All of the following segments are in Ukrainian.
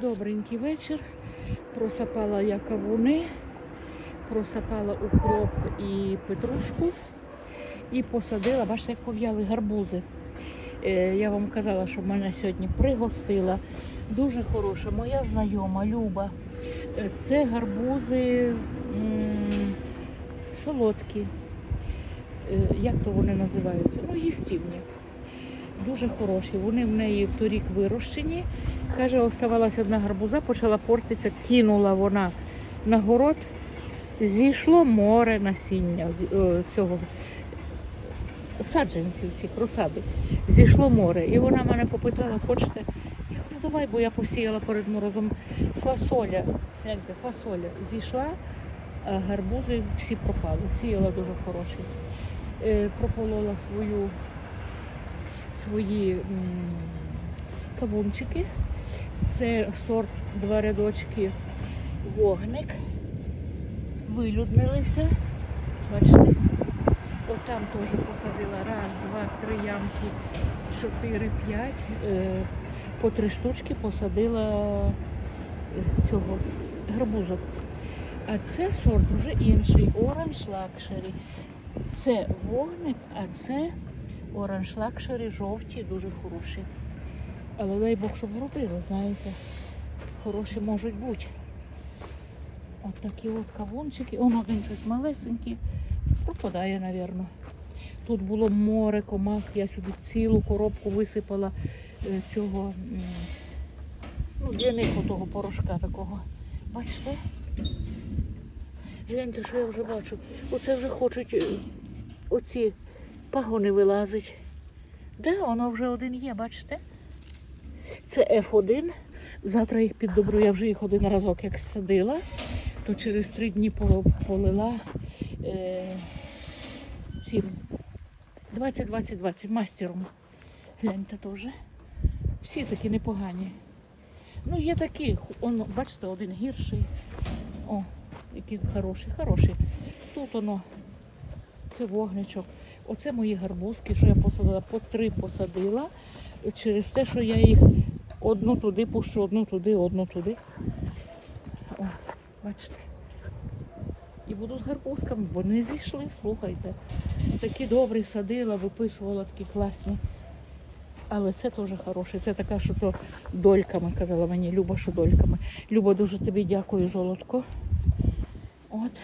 Добренький вечір. Просапала я кавуни, просапала укроп і петрушку і посадила, бачите, як пов'яли гарбузи. Е, Я вам казала, що мене сьогодні пригостила. Дуже хороша, моя знайома Люба. Е, Це гарбузи солодкі. Е, Як то вони називаються? Ну, їстівні. Дуже хороші. Вони в неї торік вирощені. Каже, оставалася одна гарбуза, почала портитися, кинула вона на город, зійшло море насіння е, цього саджанців, цих розсади. Зійшло море. І вона мене попитала, хочете? Я кажу, давай, бо я посіяла перед морозом фасоля. Гляньте, фасоля зійшла, а гарбузи всі пропали. Сіяла дуже хороші. Е, прополола свою, свої кавунчики. Це сорт два рядочки вогник. Вилюднилися. Бачите? Отам теж посадила раз, два, три ямки, чотири, п'ять. Е, по три штучки посадила е, цього гарбузок. А це сорт вже інший, Orange Luxury. Це вогник, а це Orange Luxury жовті, дуже хороші. Але дай Бог, щоб робили, знаєте. Хороші можуть бути. От такі от кавунчики. Он один щось малесенький. Пропадає, напевно. Тут було море комах, я сюди цілу коробку висипала е, цього ну, для них отого порошка такого. Бачите? Гляньте, що я вже бачу. Оце вже хочуть е, оці пагони вилазить. Де воно вже один є, бачите? Це F1. Завтра їх піддобрю. Я вже їх один разок як садила, то через три дні полила е, цим 20-20-20 мастером. Гляньте теж. Всі такі непогані. Ну, є такі, он, бачите, один гірший. О, який хороший, хороший. Тут воно, це вогничок. Оце мої гарбузки, що я посадила, по три посадила. Через те, що я їх одну туди пущу, одну туди, одну туди. О, бачите. І буду з гарбузками, бо не зійшли, слухайте. Такі добрі садила, виписувала такі класні. Але це теж хороше. Це така, що то дольками, казала мені Люба, що дольками. Люба, дуже тобі дякую, золотко. От.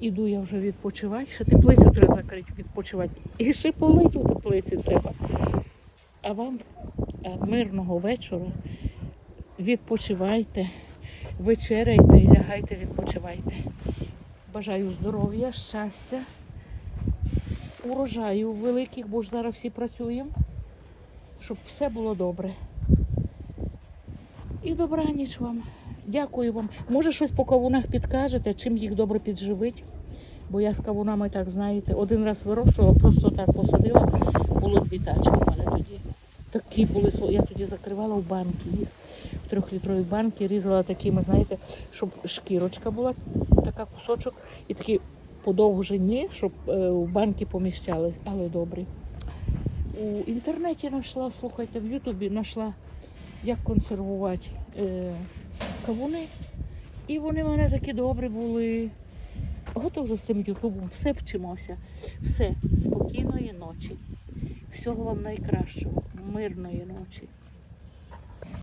Іду я вже відпочивати, ще теплицю треба закрити, відпочивати. І ще полить у теплиці треба. А вам е, мирного вечора. Відпочивайте, вечеряйте лягайте, відпочивайте. Бажаю здоров'я, щастя, урожаю великих, бо ж зараз всі працюємо, щоб все було добре. І добраніч вам. Дякую вам. Може, щось по кавунах підкажете, чим їх добре підживити? Бо я з кавунами, так знаєте, один раз вирощувала, просто так посадила, було дві тачки в мене. Такі були, я тоді закривала в банки їх. В трьохлітрові банки різала такими, знаєте, щоб шкірочка була, така кусочок, і такі подовжені, щоб е, в банки поміщались, але добрі. У інтернеті знайшла, слухайте, в Ютубі знайшла, як консервувати е, кавуни. І вони в мене такі добрі були. Готові з цим Ютубом, все вчимося. Все, спокійної ночі. Всього вам найкращого, мирної ночі.